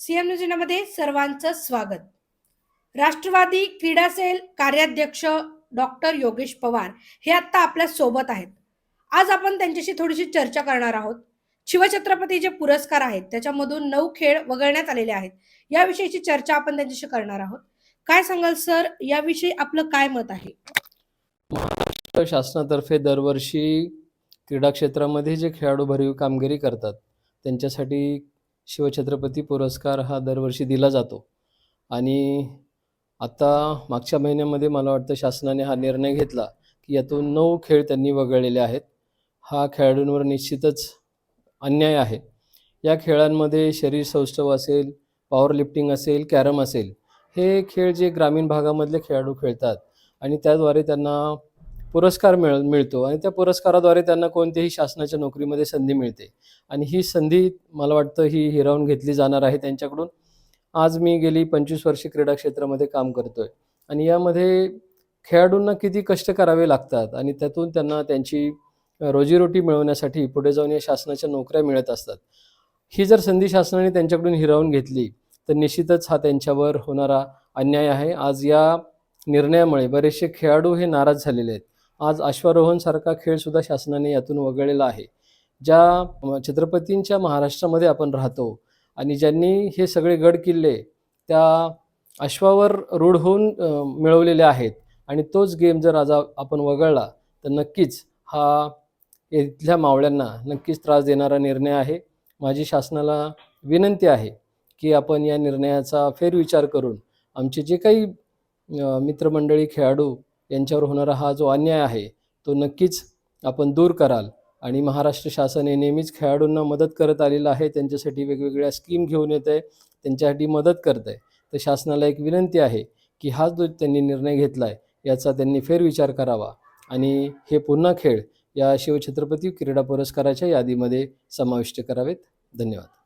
CM न्यूजमध्ये सर्वांचं स्वागत. राष्ट्रवादी क्रीडा सेल कार्याध्यक्ष डॉक्टर योगेश पवार हे आता आपल्यासोबत आहेत. आज आपण त्यांच्याशी थोडीशी चर्चा करणार आहोत. शिवछत्रपती जे पुरस्कार आहेत त्याच्यामधून नऊ खेळ वगळण्यात आलेले आहेत. याविषयीची चर्चा आपण त्यांच्याशी करणार आहोत. काय सांगाल सर? याविषयी आपलं काय मत आहे? महाराष्ट्र शासनातर्फे दरवर्षी क्रीडा क्षेत्रामध्ये जे खेळाडू भरीव कामगिरी करतात त्यांच्यासाठी शिवछत्रपती पुरस्कार हा दरवर्षी दिला जातो. आणि आता मागच्या महिन्यामध्ये मला वाटतं शासनाने हा निर्णय घेतला की यातून नऊ खेळ त्यांनी वगळलेले आहेत. हा खेळाडूंवर निश्चितच अन्याय आहे. या खेळांमध्ये शरीर सौष्ठव असेल पॉवर लिफ्टिंग असेल कॅरम असेल हे खेळ जे ग्रामीण भागामधले खेळाडू खेळतात आणि त्याद्वारे त्यांना पुरस्कार मिळ मिळतो आणि त्या पुरस्काराद्वारे त्यांना कोणत्याही शासनाच्या नोकरीमध्ये संधी मिळते. आणि ही संधी मला वाटतं ही हिरावून घेतली जाणार आहे त्यांच्याकडून. आज मी गेली पंचवीस वर्षे क्रीडा क्षेत्रामध्ये काम करतोय. आणि यामध्ये खेळाडूंना किती कष्ट करावे लागतात आणि त्यातून त्यांना त्यांची रोजीरोटी मिळवण्यासाठी पुढे जाऊन या शासनाच्या नोकऱ्या मिळत असतात. ही जर संधी शासनाने त्यांच्याकडून हिरावून घेतली तर निश्चितच हा त्यांच्यावर होणारा अन्याय आहे. आज या निर्णयामुळे बरेचसे खेळाडू हे नाराज झालेले आहेत. आज अश्वारोहणसारखा खेळसुद्धा शासनाने यातून वगळलेला आहे. ज्या छत्रपतींच्या महाराष्ट्रामध्ये आपण राहतो आणि ज्यांनी हे सगळे गड किल्ले त्या अश्वावर रूढ होऊन मिळवलेले आहेत आणि तोच गेम जर आज आपण वगळला तर नक्कीच हा इथल्या मावळ्यांना नक्कीच त्रास देणारा निर्णय आहे. माझी शासनाला विनंती आहे की आपण या निर्णयाचा फेरविचार करून आमचे जे काही मित्रमंडळी खेळाडू यांच्यावर होणारा हा जो अन्याय आहे तो नक्कीच आपण दूर कराल. आणि महाराष्ट्र शासन हे नेहमीच खेळाडूंना मदत करत आलेलं आहे. त्यांच्यासाठी वेगवेगळ्या स्कीम घेऊन येत आहे त्यांच्यासाठी मदत करत आहे तर शासनाला एक विनंती आहे की हा जो त्यांनी निर्णय घेतला आहे याचा त्यांनी फेरविचार करावा. आणि हे पुन्हा खेळ या शिवछत्रपती क्रीडा पुरस्काराच्या यादीमध्ये समाविष्ट करावेत. धन्यवाद.